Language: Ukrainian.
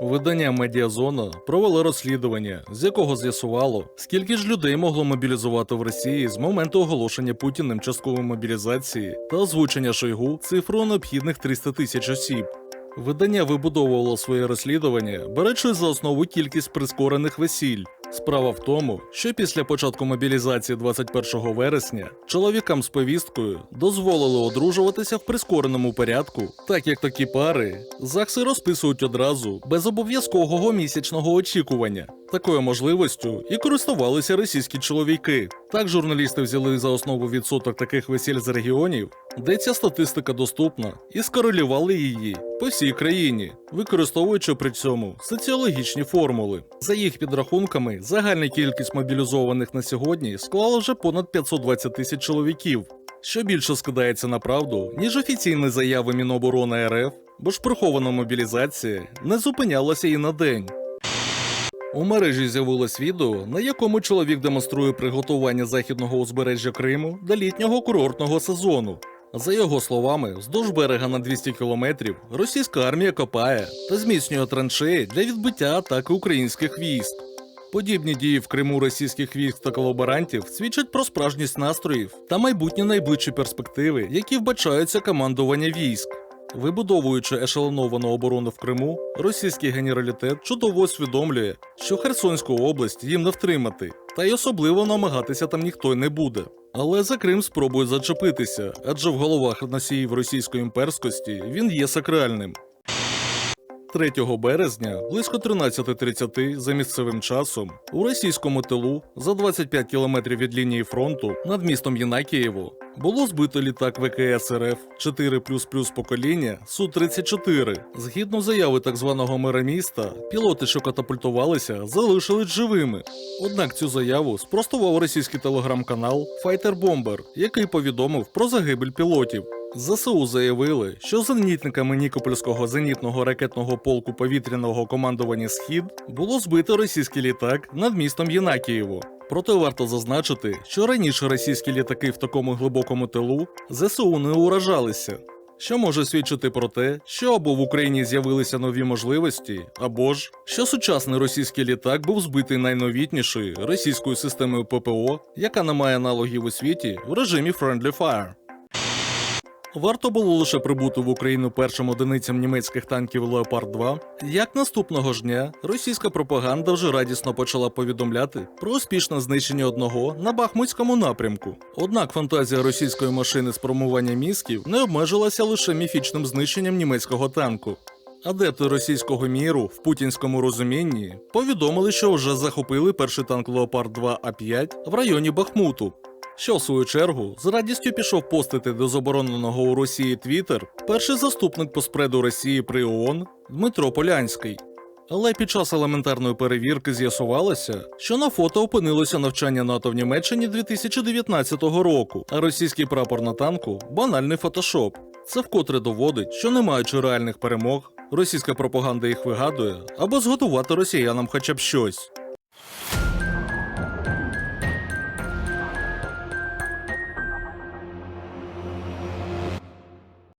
Видання Медіазона провело розслідування, з якого з'ясувало, скільки ж людей могло мобілізувати в Росії з моменту оголошення Путіним часткової мобілізації та озвучення Шойгу цифру необхідних 300 тисяч осіб. Видання вибудовувало своє розслідування, беречи за основу кількість прискорених весіль. Справа в тому, що після початку мобілізації 21 вересня чоловікам з повісткою дозволили одружуватися в прискореному порядку, так як такі пари ЗАГСи розписують одразу без обов'язкового місячного очікування. Такою можливістю і користувалися російські чоловіки. Так журналісти взяли за основу відсоток таких весіль з регіонів, де ця статистика доступна, і скорелювали її по всій країні, використовуючи при цьому соціологічні формули. За їх підрахунками, загальна кількість мобілізованих на сьогодні склала вже понад 520 тисяч чоловіків, що більше скидається на правду, ніж офіційні заяви Міноборони РФ, бо ж прихована мобілізація не зупинялася і на день. У мережі з'явилось відео, на якому чоловік демонструє приготування західного узбережжя Криму до літнього курортного сезону. За його словами, вздовж берега на 200 кілометрів російська армія копає та зміцнює траншеї для відбиття атаки українських військ. Подібні дії в Криму російських військ та колаборантів свідчать про справжність настроїв та майбутні найближчі перспективи, які вбачаються командування військ. Вибудовуючи ешелоновану оборону в Криму, російський генералітет чудово усвідомлює, що Херсонську область їм не втримати, та й особливо намагатися там ніхто не буде. Але за Крим спробують зачепитися, адже в головах носіїв російської імперськості він є сакральним. 3 березня близько 13.30 за місцевим часом у російському тилу за 25 кілометрів від лінії фронту над містом Єнакієво було збито літак ВКС РФ 4 покоління Су-34. Згідно заяви так званого мера міста, пілоти, що катапультувалися, залишились живими. Однак цю заяву спростував російський телеграм-канал Fighter Bomber, який повідомив про загибель пілотів. ЗСУ заявили, що зенітниками Нікопольського зенітного ракетного полку повітряного командування Схід було збито російський літак над містом Єнакієво. Проте варто зазначити, що раніше російські літаки в такому глибокому тилу ЗСУ не уражалися, що може свідчити про те, що або в Україні з'явилися нові можливості, або ж що сучасний російський літак був збитий найновітнішою російською системою ППО, яка не має аналогів у світі в режимі Friendly Fire. Варто було лише прибути в Україну першим одиницям німецьких танків Леопард 2, як наступного ж дня російська пропаганда вже радісно почала повідомляти про успішне знищення одного на Бахмутському напрямку. Однак фантазія російської машини з промування мізків не обмежилася лише міфічним знищенням німецького танку. Адепти російського міру в путінському розумінні повідомили, що вже захопили перший танк Леопард 2 А5 в районі Бахмуту, що в свою чергу з радістю пішов постити до забороненого у Росії Твіттер перший заступник по спреду Росії при ООН Дмитро Полянський. Але під час елементарної перевірки з'ясувалося, що на фото опинилося навчання НАТО в Німеччині 2019 року, а російський прапор на танку банальний фотошоп. Це вкотре доводить, що не маючи реальних перемог, російська пропаганда їх вигадує, аби зготувати росіянам хоча б щось.